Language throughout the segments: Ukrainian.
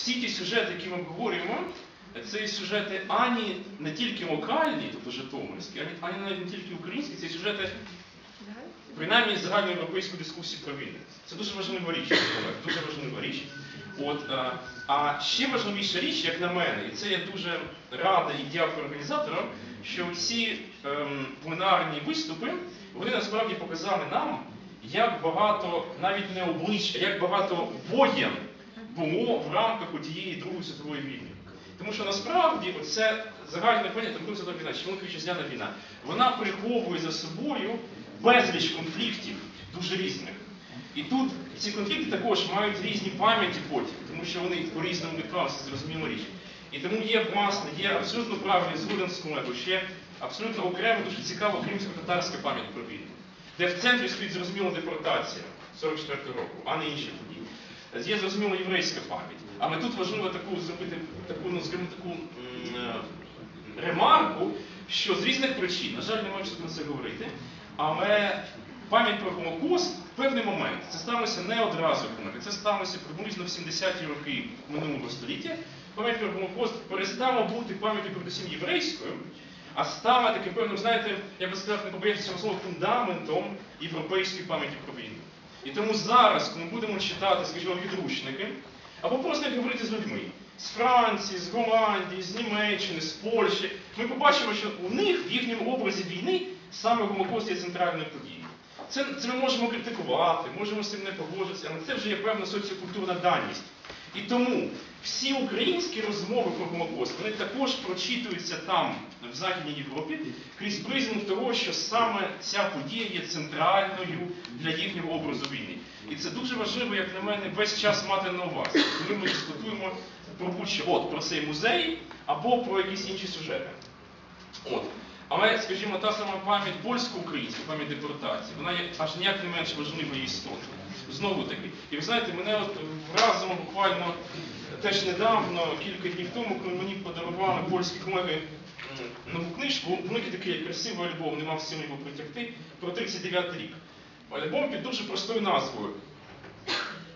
всі ті сюжети, які ми обговорюємо, це сюжети ані не тільки локальні, тобто житомирські, ані, навіть не тільки українські, це сюжети принаймні загальноєвропейську дискусію про війни. Це дуже важлива річ, дуже важлива річ. От, а, а ще важливіша річ, як на мене, і це я дуже радий і дякую організаторам, що ці ем, пленарні виступи вони насправді показали нам, як багато, навіть не облич, а як багато воєн було в рамках однієї Другої світової війни. Тому що насправді оце загальне поняття Друга світова війна, чи вітчизняна війна, вона приховує за собою безліч конфліктів, дуже різних. І тут ці конфлікти також мають різні пам'яті потім, тому що вони по-різному відклалися, зрозуміла річ. І тому є, власне, є абсолютно правильний згоден з колегою, ще абсолютно окремо дуже цікава кримсько-татарська пам'ять про війну, де в центрі стоїть зрозуміла депортація 44-го року, а не інші. Є зрозуміла єврейська пам'ять. Але тут важливо таку зробити таку, ну, скажімо, таку е, ремарку, що з різних причин, на жаль, не часу про це говорити, але пам'ять про Голокост в певний момент, це сталося не одразу, колеги, це сталося приблизно в 70-ті роки минулого століття. Пам'ять про Голокост перестала бути пам'яттю передусім єврейською, а стала таким певним, знаєте, я би сказав, не побоявся цього слова, фундаментом європейської пам'яті про війну. І тому зараз, коли ми будемо читати, скажімо, підручники, або просто говорити з людьми з Франції, з Голландії, з Німеччини, з Польщі, ми побачимо, що у них в їхньому образі війни саме Голокост є центральною подією. Це, це ми можемо критикувати, можемо з цим не погодитися, але це вже є певна соціокультурна даність. І тому всі українські розмови про Голокост, вони також прочитуються там, в Західній Європі, крізь призму того, що саме ця подія є центральною для їхнього образу війни. І це дуже важливо, як на мене, весь час мати на увазі, коли ми дискутуємо про будь-що, от, про цей музей або про якісь інші сюжети. От. Але, скажімо, та сама пам'ять польсько-українська, пам'ять депортації, вона є аж ніяк не менш важливою істотою. Знову таки. І ви знаєте, мене от вразило буквально теж недавно, кілька днів тому, коли мені подарували польські колеги нову книжку, великий такий красивий альбом, не мав з його притягти, про 39 рік. Альбом під дуже простою назвою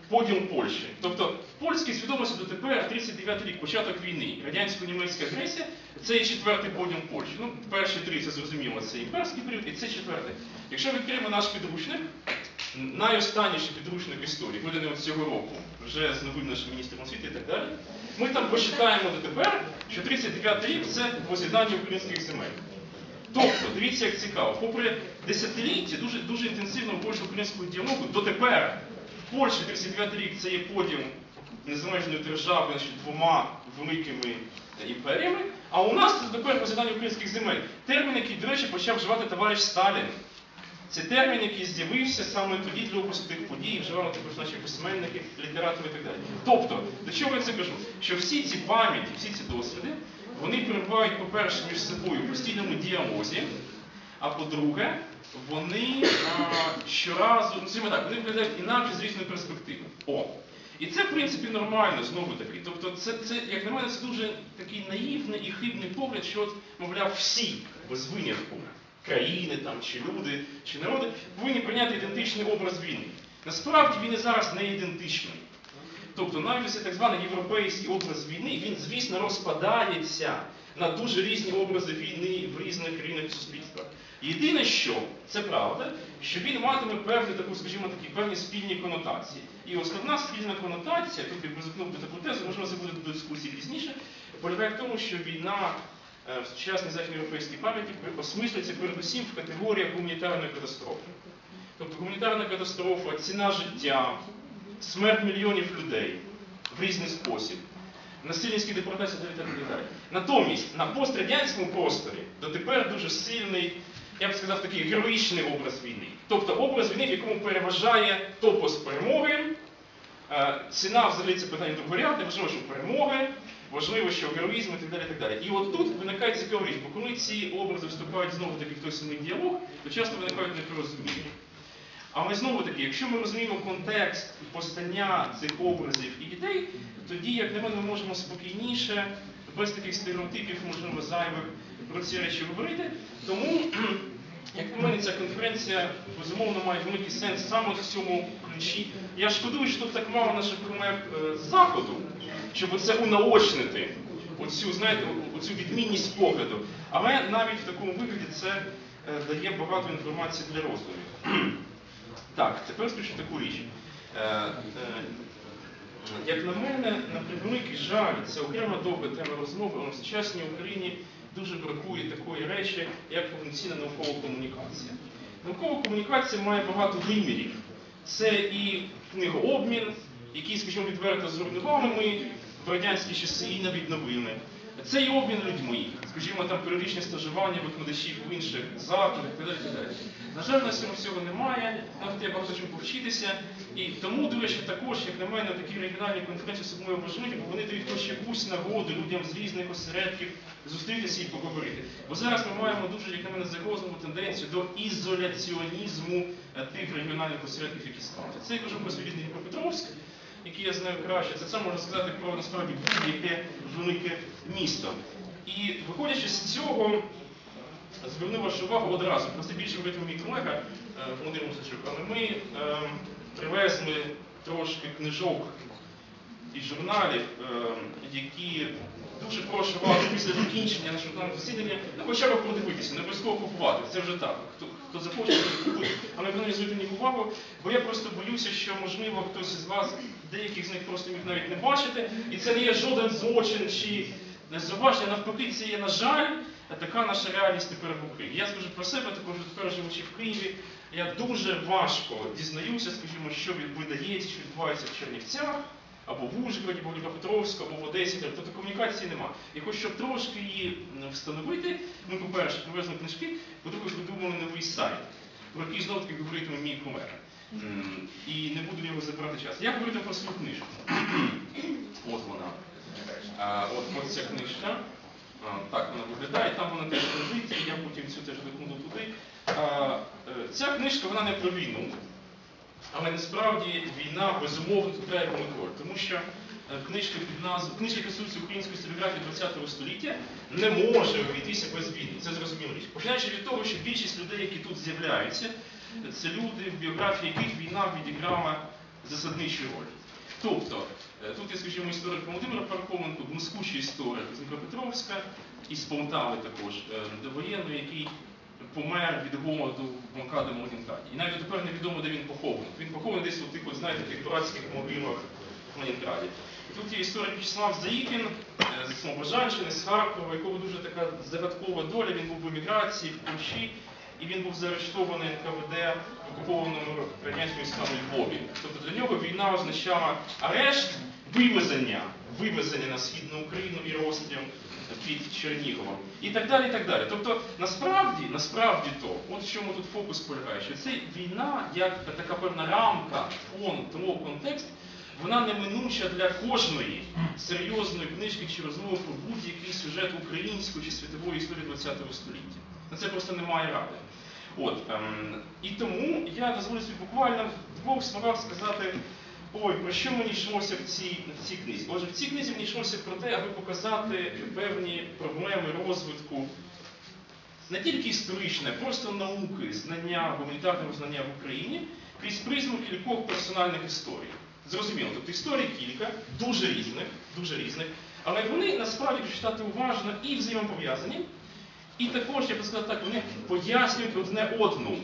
поділ Польщі. Тобто в польській свідомості дотепер 39 рік, початок війни, радянсько-німецька агресія, це є четвертий поділ Польщі. Ну, перші три це зрозуміло, це імперський період, і це четвертий. Якщо відкриємо наш підручник, найостанніший підручник історії, виданий цього року, вже з новим нашим міністром освіти і так далі, ми там почитаємо дотепер, що 39 рік це воз'єднання українських земель. Тобто, дивіться, як цікаво, попри десятиліття дуже, дуже інтенсивного польсько-українського діалогу дотепер в Польщі 39 рік це є поділ незалежної держави значить, двома великими імперіями, а у нас це тепер розглядання українських земель. Термін, який, до речі, почав вживати товариш Сталін. Це термін, який з'явився саме тоді для опису тих подій, вживали також наші письменники, літератори і так далі. Тобто, до чого я це кажу? Що всі ці пам'яті, всі ці досвіди, вони перебувають, по-перше, між собою в постійному діалозі, а по-друге, вони а, щоразу, ну скажімо так, вони виглядають інакше з різної перспективи. О. І це, в принципі, нормально, знову таки. Тобто, це, це, як на мене, це дуже такий наївний і хибний погляд, що, от, мовляв, всі без винятку країни там, чи люди, чи народи повинні прийняти ідентичний образ війни. Насправді він і зараз не ідентичний. Тобто навіть цей так званий європейський образ війни, він, звісно, розпадається на дуже різні образи війни в різних країнах суспільства. Єдине, що це правда, що він матиме певні таку, скажімо такі, певні спільні конотації. І основна спільна конотація, тут я ризикнув би таку тезу, можливо, це буде до дискусії пізніше, полягає в тому, що війна в сучасній західноєвропейській пам'яті осмислюється передусім в категоріях гуманітарної катастрофи. Тобто гуманітарна катастрофа, ціна життя, смерть мільйонів людей в різний спосіб, насильницькі депортації і так далі. Натомість на пострадянському просторі дотепер дуже сильний, я б сказав, такий героїчний образ війни. Тобто образ війни, в якому переважає топос перемоги, е, ціна взагалі це питання другорядне, важливо, що перемоги, важливо, що героїзм і так далі. і так далі. І от тут виникає цікава річ, бо коли ці образи вступають знову таки в той самий діалог, то часто виникають непорозуміння. Але знову таки, якщо ми розуміємо контекст постання цих образів і ідей, тоді, як на мене, ми можемо спокійніше, без таких стереотипів, можливо, зайвих про ці речі говорити. Тому, як на мене, ця конференція безумовно має великий сенс саме в цьому ключі. Я шкодую, що тут так мало наших колег е, заходу, щоб це унаочнити. Оцю, знаєте, оцю відмінність погляду. Але навіть в такому вигляді це е, дає багато інформації для роздумів. Так, тепер скажу таку річ. Е, як на мене, на превеликий жаль, це окрема довга тема розмови, але в сучасній Україні дуже бракує такої речі, як повноцінна наукова комунікація. Наукова комунікація має багато вимірів. Це і книгообмін, який, скажімо, відверто зруйнували ми в радянські часи і навіть відновили. Це і обмін людьми, скажімо, там періодичне стажування викладачів в інших закладах і далі. На жаль, на цьому всього немає, нам є багато чому повчитися. І тому, до речі, також, як на мене, такі регіональні конференції особливо важливі, бо вони дають хоч якусь нагоду людям з різних осередків зустрітися і поговорити. Бо зараз ми маємо дуже, як на мене, загрозливу тенденцію до ізоляціонізму тих регіональних осередків, які ставлять. Це я кажу про свій Дніпропетровськ, який я знаю краще. Це саме можна сказати про насправді будь-яке велике місто. І виходячи з цього, зверну вашу увагу одразу. Просто більше говоритиме мій колега е, Володимир Мусачук, але ми е, привезли трошки книжок і журналів, е, які дуже прошу вас після закінчення нашого засідання, ну хоча б подивитися, не обов'язково купувати. Це вже так. Хто, захоче. Але ви не зверніть увагу, бо я просто боюся, що можливо хтось із вас, деяких з них просто міг навіть не бачити, і це не є жоден злочин чи незауваження, навпаки, це є, на жаль, така наша реальність тепер в Україні. Я скажу про себе, також тепер живучи в Києві, я дуже важко дізнаюся, скажімо, що від- видається, що відбувається в Чернівцях, або в Ужгороді, або в Дніпропетровську, або в Одесі, тобто комунікації нема. І хоч щоб трошки її встановити, ми, по-перше, привезли книжки, по-друге, придумали новий сайт, про який знову таки говоритиме мій. М, І не буду його забирати час. Я говорю про свою книжку. От вона. А, от, ця книжка. Так вона виглядає, там вона теж лежить, і я потім цю теж викладу туди. Е, ця книжка вона не про війну, але насправді війна безумовно тут велику роль, тому що е, книжка під назвою книжка стосується української історіографії ХХ століття не може обійтися без війни. Це зрозуміло річ. Починаючи від того, що більшість людей, які тут з'являються, це люди, в біографії яких війна відіграла засадничу роль. Тобто, е, тут є, скажімо, історик Володимир Пархоменко, блискучий історик з Дніпропетровська і з Полтави також, е, довоєнний, який помер від голоду в блокадному Ленінграді. І навіть тепер невідомо, де він похований. Він похований десь у тих, от, знаєте, тих братських могилах в Ленінграді. І тут є історик Вячеслав Заїкін е, з Слобожанщини, з Харкова, якого дуже така загадкова доля. Він був в еміграції, в Польщі, і він був заарештований НКВД в окупованому радянськими військами Львові. Тобто для нього війна означала арешт, вивезення, вивезення на східну Україну і розстріл під Черніговом. І так далі, і так далі. Тобто, насправді, насправді то, от в чому тут фокус полягає, що це війна, як така певна рамка, фон, того контекст, вона неминуча для кожної серйозної книжки чи розмови про будь-який сюжет української чи світової історії ХХ століття. На це просто немає ради. От, ем, і тому я дозволю собі буквально в двох словах сказати, ой, про що мені йшлося в цій, в цій книзі. Отже, в цій книзі мені йшлося про те, аби показати певні проблеми розвитку не тільки історичне, а просто науки, знання, гуманітарного знання в Україні крізь призму кількох персональних історій. Зрозуміло, тобто історій кілька, дуже різних, дуже різних, але вони насправді, читати уважно, і взаємопов'язані, і також, я би сказав так, вони пояснюють одне одну.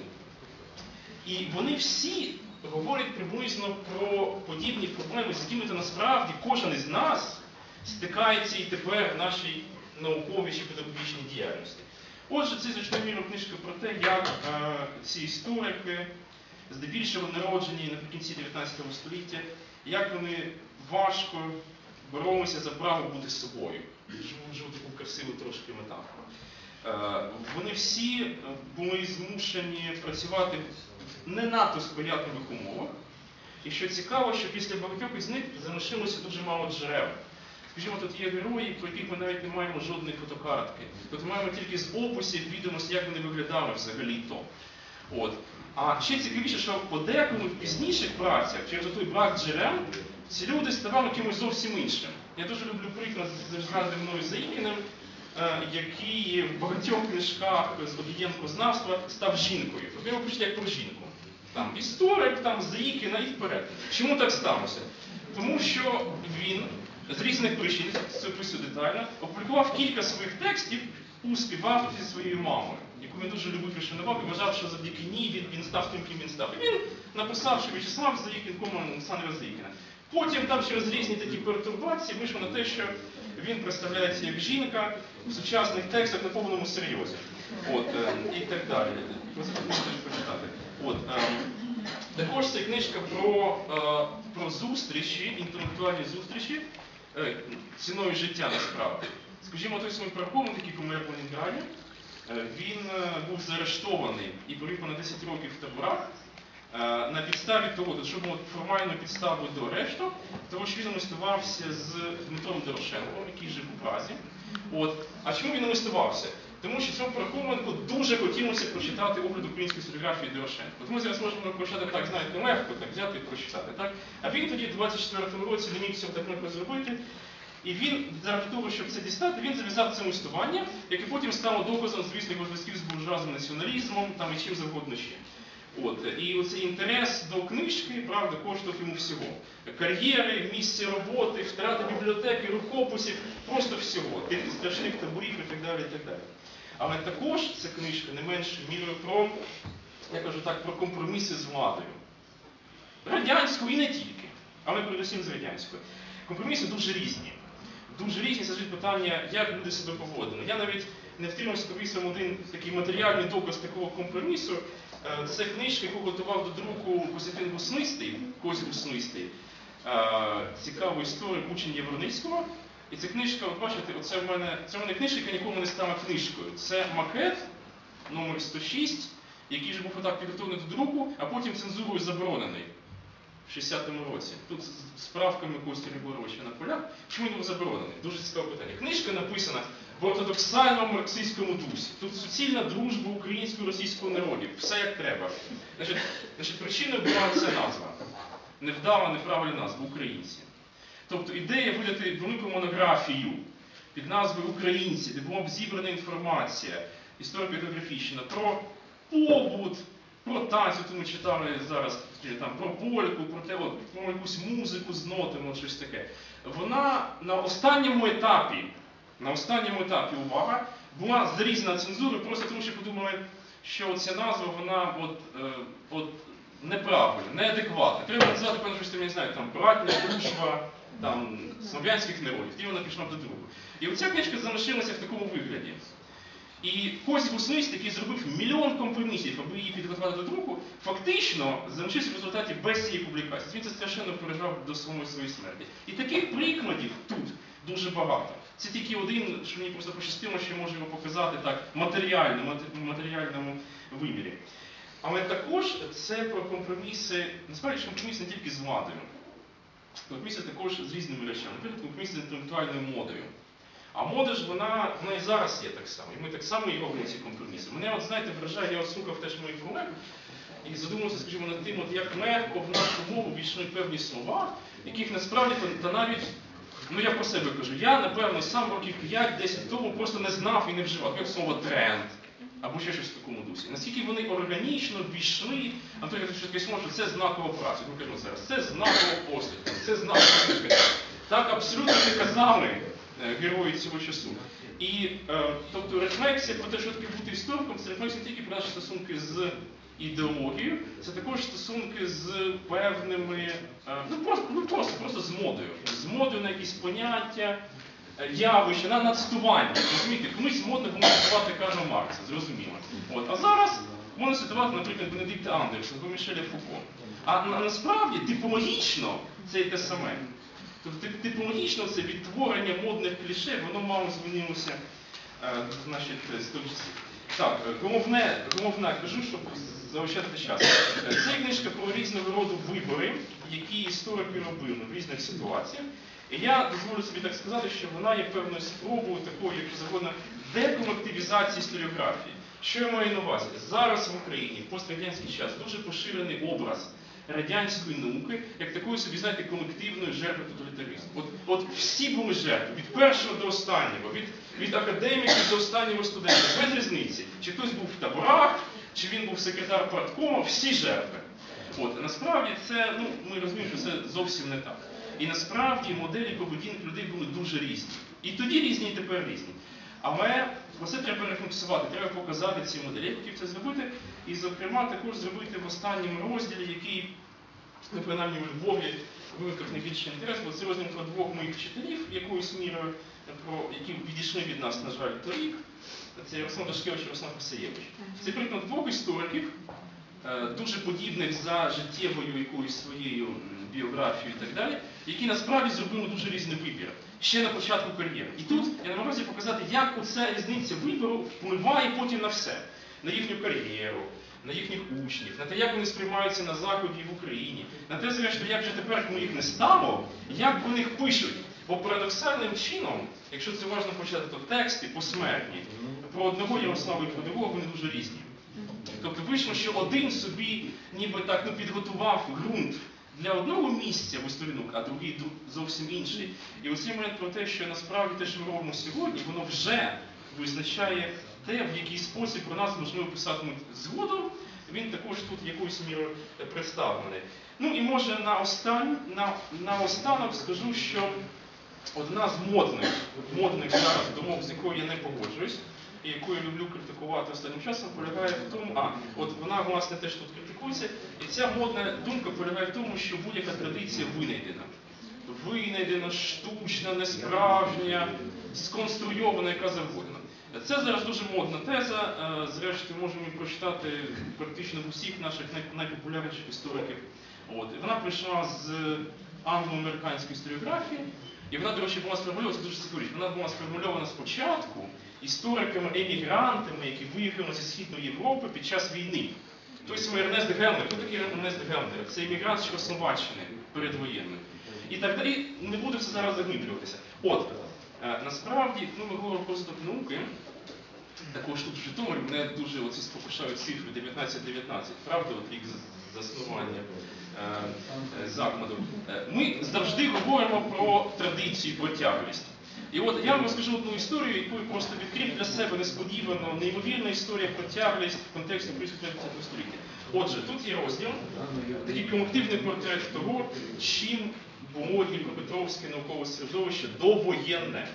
І вони всі говорять приблизно про подібні проблеми, з якими насправді кожен із нас стикається і тепер в нашій науковій чи педагогічній діяльності. Отже, це значною мірою книжка про те, як е, ці історики, здебільшого народжені наприкінці 19 століття, як вони важко боролися за право бути собою. Живу, таку красиву трошки метафору. Е, Вони всі були змушені працювати не надто сприятливих умовах. І що цікаво, що після багатьох із них залишилося дуже мало джерел. Скажімо, тут є герої, про яких ми навіть не маємо жодної фотокартки. Тут маємо тільки з описів відомості, як вони виглядали взагалі то. От. А ще цікавіше, що подекому в пізніших працях, через той брак джерел, ці люди ставали кимось зовсім іншим. Я дуже люблю приклад з згаданим мною Заїкіним, е, який в багатьох книжках з Одієнко знавства став жінкою. Тобто його пишуть як про жінку. Там історик, там Заїкіна і вперед. Чому так сталося? Тому що він з різних причин, це описую детально, опублікував кілька своїх текстів у співавторстві зі своєю мамою, яку він дуже любив і шанував, і вважав, що завдяки ній він, він став тим, ким він став. І він написав, що В'ячеслав Заїкін, кома Олександра Заїкіна. Потім там через різні такі пертурбації вийшло на те, що він представляється як жінка в сучасних текстах на повному серйозі. От, е, і так далі. Можете почитати. От, е, також це книжка про, е, про зустрічі, інтелектуальні зустрічі е, ціною життя насправді. Скажімо, той самий Пархомен, який помер в Ленінграді, е, він е, був заарештований і провів понад 10 років в таборах. Е, На підставі того, що було формальною підставою до арешту, тому що він листувався з Дмитром Дорошенком, який жив у Празі. От. А чому він листувався? Тому що цьому Пархоменку дуже хотілося прочитати огляд української історіографії Дорошенка. От ми зараз можемо прочитати так, знаєте, легко так взяти і прочитати. Так? А він тоді, в 24-му році, не міг цього так легко зробити. І він, заради того, щоб це дістати, він зав'язав це листування, яке потім стало доказом, звісно, його зв'язків з буржуазним націоналізмом там, і чим завгодно ще. От. І оцей інтерес до книжки, правда, коштував йому всього. Кар'єри, місця роботи, втрати бібліотеки, рукописів, просто всього. Тих страшних таборів і так далі. і так далі. Але також ця книжка не менш мірою про, я кажу так, про компроміси з владою. Радянською і не тільки, але передусім з радянською. Компроміси дуже різні. Дуже різні це питання, як люди себе поводили. Я навіть не втримався повісив один такий матеріальний доказ такого компромісу. Е, Це книжка, яку готував до друку Костянтин Гуснистий, Козі Гуснистий, е, цікавий історик учень Євроницького. І ця книжка, от бачите, оце в мене, це в мене книжка, яка нікому не стала книжкою. Це макет номер 106, який же був отак підготовлений до друку, а потім цензурою заборонений в 60-му році. Тут з справками Кості Григоровича на полях. Чому він був заборонений? Дуже цікаве питання. Книжка написана в ортодоксальному марксистському дусі. Тут суцільна дружба українського і російського народів. Все як треба. Значить, значить, причиною була ця назва. Невдала, неправильна назва українці. Тобто ідея видати велику монографію під назвою Українці, де була б зібрана інформація історико-географічна про побут, про танці, тут ми читали зараз там про польку, про те, от, про якусь музику з нотами, от щось таке. Вона на останньому етапі, на останньому етапі, увага, була зарізана цензурою, просто тому що подумали, що ця назва, вона от, е, от неправильна, неадекватна. Треба назвати певно щось там, я не знаю, там братня дружба там, слов'янських народів. І вона пішла до другу. І оця книжка залишилася в такому вигляді. І Козі Гуснист, який зробив мільйон компромісів, аби її підготувати до друку, фактично залишився в результаті без цієї публікації. Він це страшенно переживав до самої своєї смерті. І таких прикладів тут дуже багато. Це тільки один, що мені просто пощастило, що я можу його показати так матеріально, мат- матеріальному вимірі. Але також це про компроміси, насправді компроміс не тільки з владою. Компроміси також з різними речами. Наприклад, компроміси з інтелектуальною модою. А мода ж вона, вона і зараз є так само. І ми так само і робимо ці компроміси. Мене, от знаєте, вражає, я от слухав теж моїх колег і задумався, скажімо, над тим, от як легко в нашу мову війшли певні слова, яких насправді та- та навіть, ну я про себе кажу, я, напевно, сам років 5-10 тому просто не знав і не вживав, як слово тренд. Або ще щось в такому дусі. Наскільки вони органічно ввійшли, Антон що слово, що це знакова праця. Ну кажу зараз, це знакова послідка, це знакова. Так абсолютно не казали е, герої цього часу. І е, тобто рефлексія про те, що таке бути істориком, це рефлексія тільки про наші стосунки з ідеологією, це також стосунки з певними, е, ну просто, ну просто, просто з модою. З модою на якісь поняття, е, явища, на нацитування. Розумієте, комусь модно було цитувати Карла Маркса, зрозуміло. От. А зараз можна цитувати, наприклад, Бенедикта Андерсона або Мішеля Фуко. А на- насправді типологічно це те саме. Тобто типологічно це відтворення модних кліше, воно мало змінилося е, значить, з того часу. Так, е, головне, головне, кажу, щоб заощадити час. Е, Це книжка про різного роду вибори, які історики робили в різних ситуаціях. І я дозволю собі так сказати, що вона є певною спробою такої, як завгодно, деколективізації історіографії. Що я маю на увазі? Зараз в Україні в пострадянський час дуже поширений образ радянської науки, як такої собі, знаєте, колективної жертви тоталітаризму. От, от всі були жертви, від першого до останнього, від, від академіків до останнього студента, без різниці. Чи хтось був в таборах, чи він був секретар парткому, всі жертви. От, насправді це, ну, ми розуміємо, що це зовсім не так. І насправді моделі поведінки людей були дуже різні. І тоді різні, і тепер різні. Але це треба рефлексувати, треба показати ці моделі. Я хотів це зробити, і, зокрема, також зробити в останньому розділі, який, ну, принаймні у Львові, викликав найбільший інтерес, бо це розділ про двох моїх вчителів, якоюсь мірою, про які відійшли від нас, на жаль, торік. Це Ярослав Дашкевич і Ярослав Писаєвич. Це приклад двох істориків, е, дуже подібних за життєвою якоюсь своєю біографією і так далі, які насправді зробили дуже різний вибір ще на початку кар'єри. І тут я намагаюся показати, як оця різниця вибору впливає потім на все, на їхню кар'єру, на їхніх учнів, на те, як вони сприймаються на Заході в Україні, на те, зрештою, як же тепер, коли їх не стало, як про них пишуть. Бо парадоксальним чином, якщо це важно почати, то тексти посмертні про одного Ярослава і про другого вони дуже різні. Тобто вийшло, що один собі ніби так ну, підготував ґрунт для одного місця в а другий зовсім інший. І оцей момент про те, що насправді те, що ми робимо сьогодні, воно вже визначає те, в який спосіб про нас можливо писатимуть згодом, він також тут якоюсь мірою представлений. Ну і може на остань, на, на останок скажу, що одна з модних, модних зараз думок, з якою я не погоджуюсь, і яку я люблю критикувати останнім часом, полягає в тому, а от вона власне теж тут критикується, і ця модна думка полягає в тому, що будь-яка традиція винайдена. Винайдена, штучна, несправжня, сконструйована, яка завгодна. Це зараз дуже модна теза. е, Зрештою, можемо її прочитати практично в усіх наших найпопулярніших істориків. От. Вона прийшла з англо-американської історіографії, і вона, до речі, була сформульована, дуже цікаві, вона була сформульована спочатку істориками-емігрантами, які виїхали зі Східної Європи під час війни. Самий Ернест Гелнер. Хто такий Ернест Гелнер? Це емігрант з Чехословаччини передвоєнної. І так далі. Не буду це зараз заглиблюватися. От, е, насправді, ну, ми говоримо про розвиток науки. Також тут в Житомирі мене дуже оці спокушають цифри 19-19, правда, от рік заснування е, е, закладу. Е, Ми завжди говоримо про традицію, про тяглість. І от я вам розкажу одну історію, яку я просто відкрив для себе несподівано, неймовірна історія про тяглість в контексті українського 19 століття. Отже, тут є розділ, такий примітивний портрет того, чим було Дніпропетровське наукове середовище довоєнне.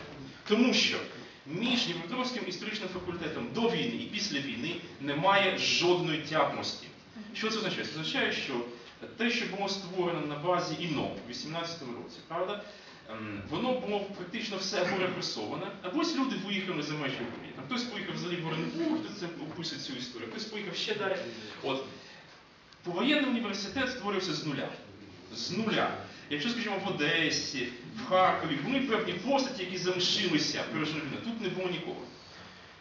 Тому що між Дніпропетровським історичним факультетом до війни і після війни немає жодної тягності. Що це означає? Це означає, що те, що було створено на базі ІНО в 18-му році, правда, воно було практично все або репресоване, або ось люди виїхали за межі України. Хтось поїхав взагалі в Оренбург, де це описує цю історію, хтось поїхав ще далі. От. Повоєнний університет створився з нуля. З нуля. Якщо, скажімо, в Одесі, в Харкові, були певні постаті, які залишилися пережили. Тут не було нікого.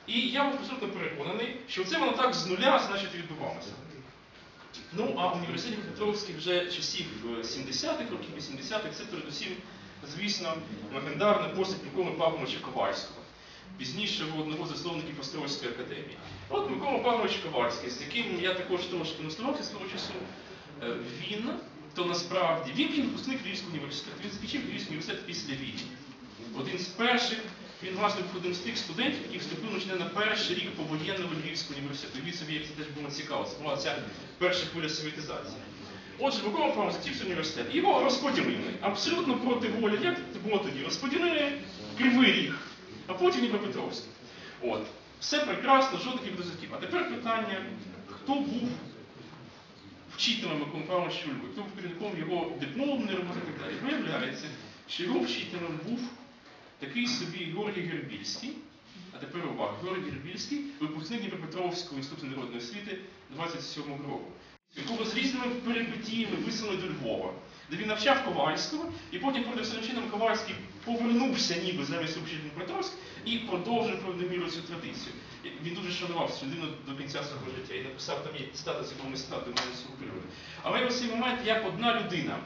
І я абсолютно переконаний, що це воно так з нуля, значить, відбувалося. Ну, а університет Петровський вже часів е, 70-х, років 80-х, це передусім, звісно, легендарна постать Миколи Павловича Ковальського. Пізніше одного з засновників Острозької академії. От Микола Павлович Ковальський, з яким я також трошки наставався свого часу, е, він, то насправді, він, він випускник Львівського університету. Він закінчив Львівський університет після війни. Один з перших, він власне був одним з тих студентів, які вступили лише на перший рік повоєнного Львівського університету. Від собі, це теж було цікаво, це була ця перша хвиля совєтизації. Отже, Микола Павлович закінчив університет. Його розподілили. Абсолютно проти волі. Як було тоді? Розподілили Кривий Ріг, а потім Дніпропетровський. От. Все прекрасно, жодних відозаків. А тепер питання, хто був вчителем у Львові, хто був керівником його дипломної роботи і так далі. Виявляється, що його вчителем був такий собі Георгій Гербільський, а тепер увага, Георгій Гербільський, випускник Дніпропетровського інституту народної освіти 27-го року, якого з різними перипетіями висели до Львова, де він навчав Ковальського, і потім продавцем чином Ковальський повернувся ніби замість вчителя Дніпропетровськ і продовжив певною мірою цю традицію. Він дуже шанував цю людину до кінця свого життя і написав там є статус, якого став до мене свого періоду. Але ось цей момент, як одна людина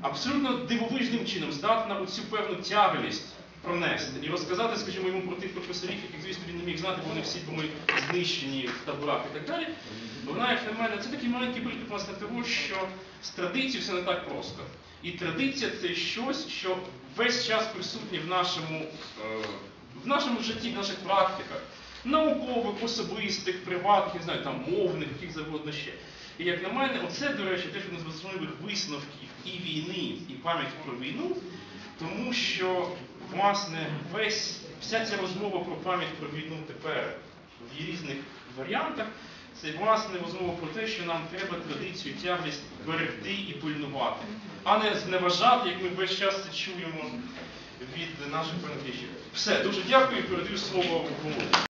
абсолютно дивовижним чином здатна оцю певну тяглість пронести і розказати, скажімо, йому про тих професорів, яких, звісно, він не міг знати, бо вони всі були знищені в таборах і так далі. Вона, як на мене, це такий маленький приклад власне того, що з традицією все не так просто. І традиція це щось, що весь час присутнє в нашому, е, в нашому житті, в наших практиках, наукових, особистих, приватних, не знаю, там мовних, яких завгодно ще. І як на мене, оце, до речі, теж один з важливих висновків і війни, і пам'яті про війну, тому що, власне, весь, вся ця розмова про пам'ять про війну тепер в різних варіантах, це власне розмова про те, що нам треба традицію тяглість берегти і пильнувати, а не зневажати, як ми весь час це чуємо від наших передвічів. Все, дуже дякую і передаю слово Володі.